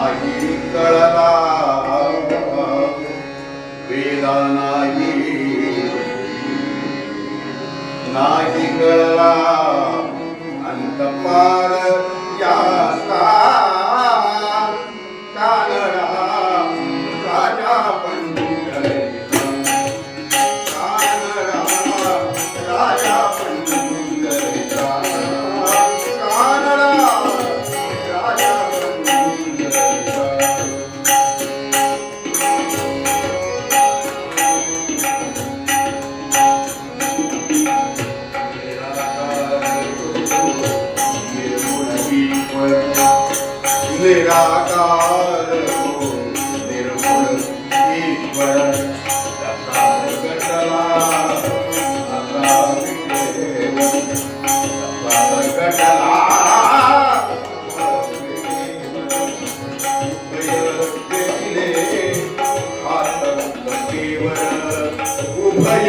नाही कळला वेदा नाही नाही कळला अंतपार या कानडा निराकार निर्मळ निर्गुण ईश्वर साकार गटला साकार उभय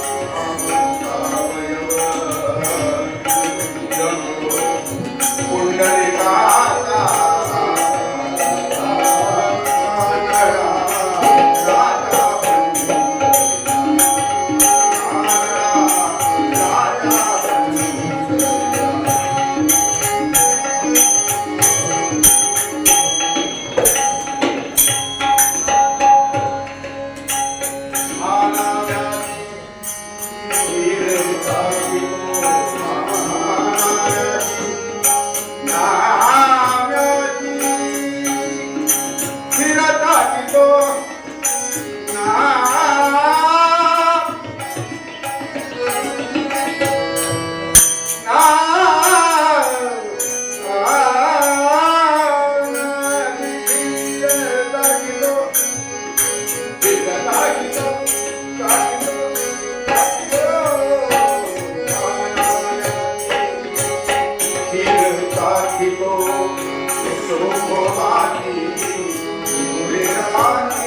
घातले विवेकाची मुखे घातले विवेकाची